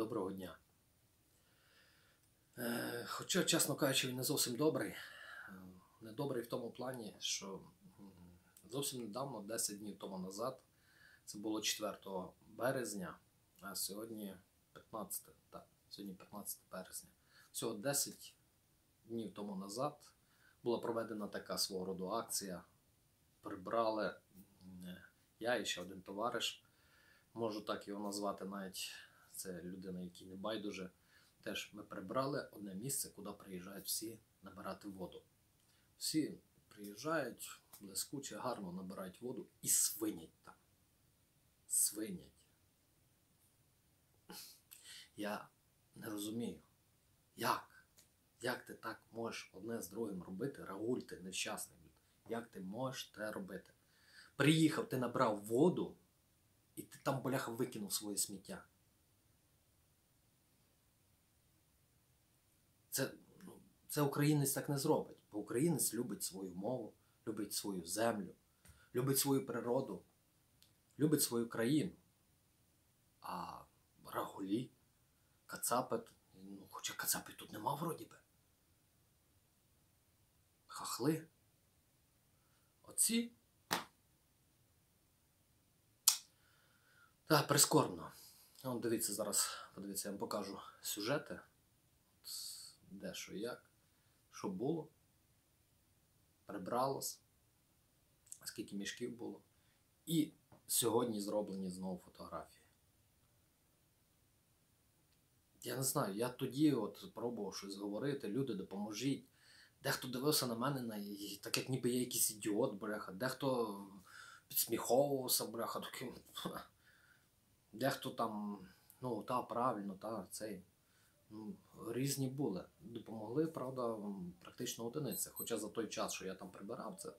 Доброго дня. Е, Хоча, чесно кажучи, він не зовсім добрий. Е, Недобрий в тому плані, що зовсім недавно, 10 днів тому назад, це було 4 березня, а сьогодні 15, так, сьогодні 15 березня. Всього 10 днів тому назад була проведена така свого роду акція. Прибрали я і ще один товариш, можу так його назвати навіть це людина, якій не байдуже. Теж ми прибрали одне місце, куди приїжджають всі набирати воду. Всі приїжджають, блискуче, гарно набирають воду і свинять там. Свинять. Я не розумію, як? Як ти так можеш одне з другим робити? Рауль, ти нещасний. Як ти можеш те робити? Приїхав, ти набрав воду, і ти там, бляха, викинув своє сміття. Це, ну, це українець так не зробить, бо українець любить свою мову, любить свою землю, любить свою природу, любить свою країну. А рагулі, кацапи, ну, хоча кацапів тут нема вроді би. Хахли. Оці. Так, прискорбно. От дивіться зараз, подивіться, я вам покажу сюжети де що як, що було, прибралось, скільки мішків було. І сьогодні зроблені знову фотографії. Я не знаю, я тоді от пробував щось говорити, люди допоможіть. Дехто дивився на мене, на, так як ніби я якийсь ідіот, бляха, дехто підсміховувався, бляха, таким. Дехто там, ну, та, правильно, та, цей. Ну, різні були. Допомогли, правда, практично одиниця. Хоча за той час, що я там прибирав, це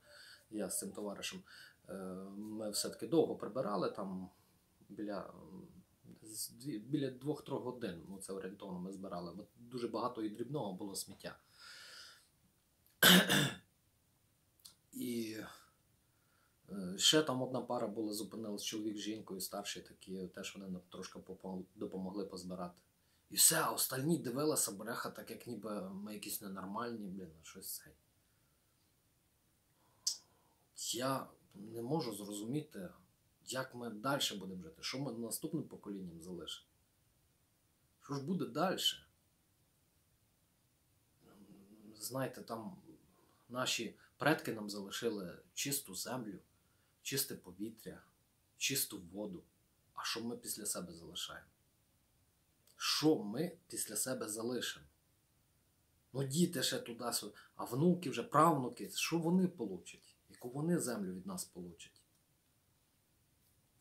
я з цим товаришем, е, ми все-таки довго прибирали там біля біля двох-трьох годин. Ну, це орієнтовно ми збирали. Бо дуже багато і дрібного було сміття. І е, ще там одна пара була, зупинилась чоловік з жінкою, старші такі, теж вони нам трошки допомогли позбирати. І все, остальні дивилися, бляха, так як ніби ми якісь ненормальні, блін, щось це. Я не можу зрозуміти, як ми далі будемо жити, що ми наступним поколінням залишимо. Що ж буде далі? Знаєте, там наші предки нам залишили чисту землю, чисте повітря, чисту воду. А що ми після себе залишаємо? Що ми після себе залишимо. Ну, діти ще туди, а внуки вже, правнуки, що вони получать? Яку вони землю від нас получать?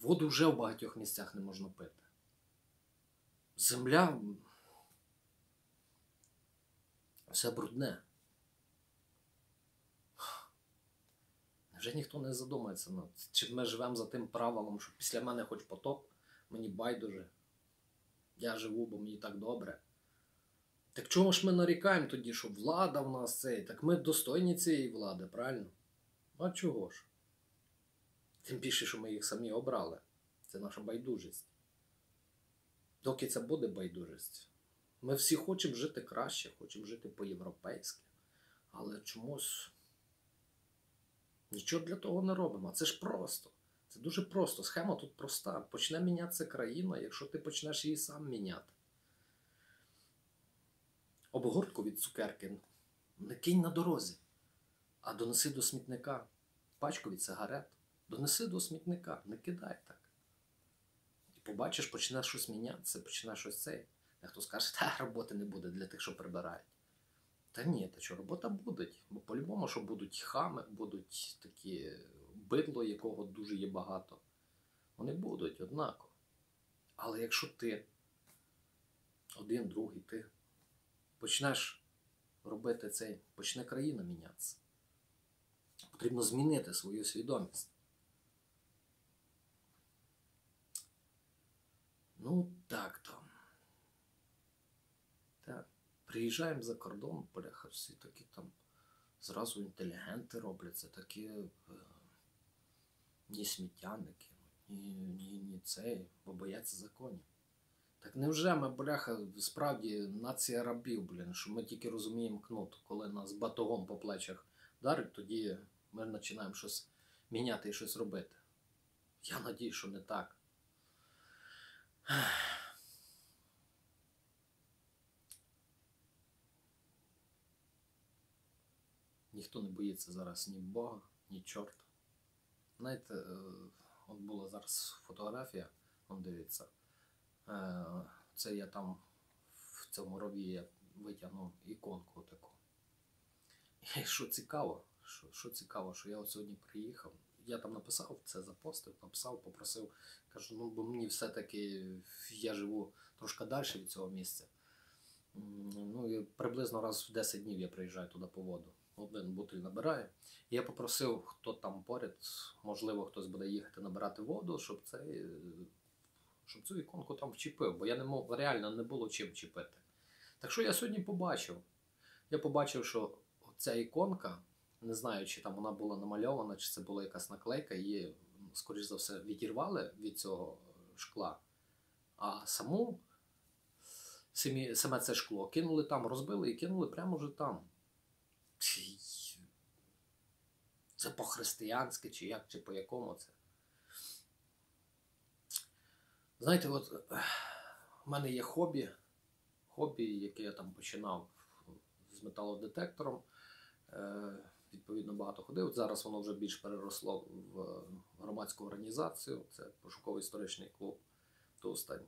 Воду вже в багатьох місцях не можна пити. Земля все брудне. Вже ніхто не задумається над чи ми живемо за тим правилом, що після мене хоч потоп, мені байдуже. Я живу, бо мені так добре. Так чого ж ми нарікаємо тоді, що влада в нас цей? Так ми достойні цієї влади, правильно? А чого ж? Тим більше, що ми їх самі обрали. Це наша байдужість. Доки це буде байдужість. Ми всі хочемо жити краще, хочемо жити по-європейськи. Але чомусь нічого для того не робимо. Це ж просто. Це дуже просто. Схема тут проста. Почне мінятися країна, якщо ти почнеш її сам міняти. Обгортку від цукерки не кинь на дорозі, а донеси до смітника. Пачку від сигарет. Донеси до смітника, не кидай так. І побачиш, почне щось мінятися, почне щось цей. Дехто скаже, та роботи не буде для тих, що прибирають. Та ні, та що робота буде. Бо по-любому, що будуть хами, будуть такі бидло, якого дуже є багато. Вони будуть однаково. Але якщо ти один, другий, ти почнеш робити цей, почне країна мінятися. Потрібно змінити свою свідомість. Ну, так то. Так. Приїжджаємо за кордон, бляха, всі такі там зразу інтелігенти робляться, такі е, ні сміття не кинуть, ні, ні, ні це, бо бояться законів. Так невже ми, бляха, справді нація рабів, блін, що ми тільки розуміємо кнут, коли нас батогом по плечах вдарить, тоді ми починаємо щось міняти і щось робити. Я надію, що не так. Ніхто не боїться зараз ні Бога, ні чорта. Знаєте, е, от була зараз фотографія, он дивиться. Е, Це я там в цьому рові я витягнув іконку таку. І що цікаво, що, що цікаво, що я от сьогодні приїхав. Я там написав це, запостив, написав, попросив. Кажу, ну бо мені все-таки я живу трошки далі від цього місця. Ну і приблизно раз в 10 днів я приїжджаю туди по воду. Один бутиль набираю. Я попросив, хто там поряд, можливо, хтось буде їхати набирати воду, щоб цей, е, щоб цю іконку там вчепив, бо я не мог, реально не було чим вчепити. Так що я сьогодні побачив? Я побачив, що ця іконка, не знаю, чи там вона була намальована, чи це була якась наклейка, її, скоріш за все, відірвали від цього шкла, а саму саме це шкло кинули там, розбили і кинули прямо вже там. Ці- Це по-християнськи, чи як, чи по якому це. Знаєте, от в мене є хобі, хобі, яке я там починав з металодетектором. Е, відповідно, багато ходив. Зараз воно вже більш переросло в громадську організацію. Це пошуковий історичний клуб Товстань.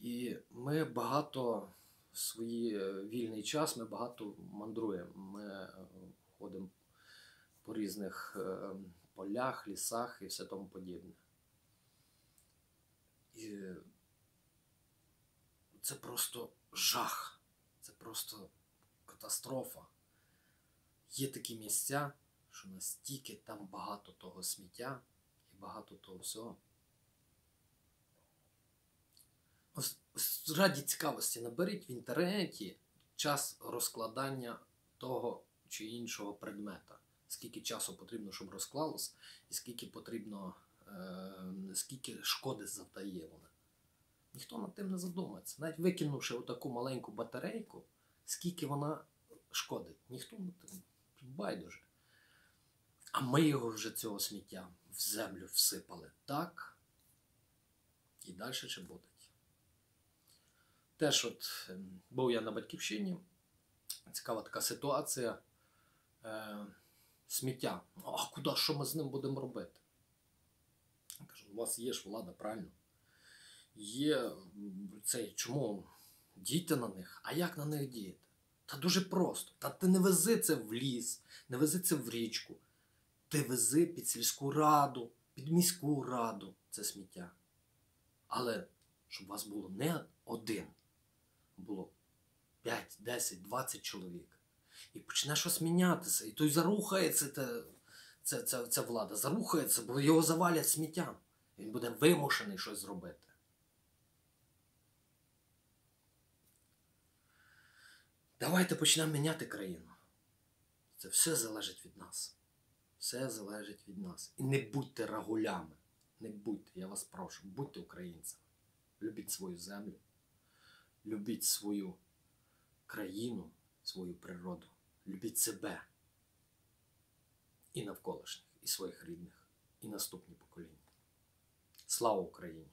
І ми багато в свій е, вільний час ми багато мандруємо. Ми е, ходимо по різних е, полях, лісах і все тому подібне. І це просто жах, це просто катастрофа. Є такі місця, що настільки там багато того сміття і багато того всього. Ось- Раді цікавості, наберіть в інтернеті час розкладання того чи іншого предмета. Скільки часу потрібно, щоб розклалось, і скільки потрібно, е, скільки шкоди завдає вона. Ніхто над тим не задумається. Навіть викинувши отаку маленьку батарейку, скільки вона шкодить, ніхто над тим байдуже. А ми його вже цього сміття в землю всипали так. І далі чи буде. Теж от ем, був я на батьківщині. Цікава така ситуація. Е, сміття. А куди, що ми з ним будемо робити? Я кажу, у вас є ж влада, правильно? Є цей, чому дійте на них? А як на них діяти? Та дуже просто. Та ти не вези це в ліс, не вези це в річку. Ти вези під сільську раду, під міську раду це сміття. Але щоб у вас було не один, було 5, 10, 20 чоловік. І почне щось мінятися. І той зарухається це, це, це, ця влада, зарухається, бо його завалять сміттям. Він буде вимушений щось зробити. Давайте почнемо міняти країну. Це все залежить від нас. Все залежить від нас. І не будьте рагулями. Не будьте, я вас прошу, будьте українцями. Любіть свою землю, любіть свою країну, свою природу, любіть себе і навколишніх, і своїх рідних, і наступні покоління. Слава Україні!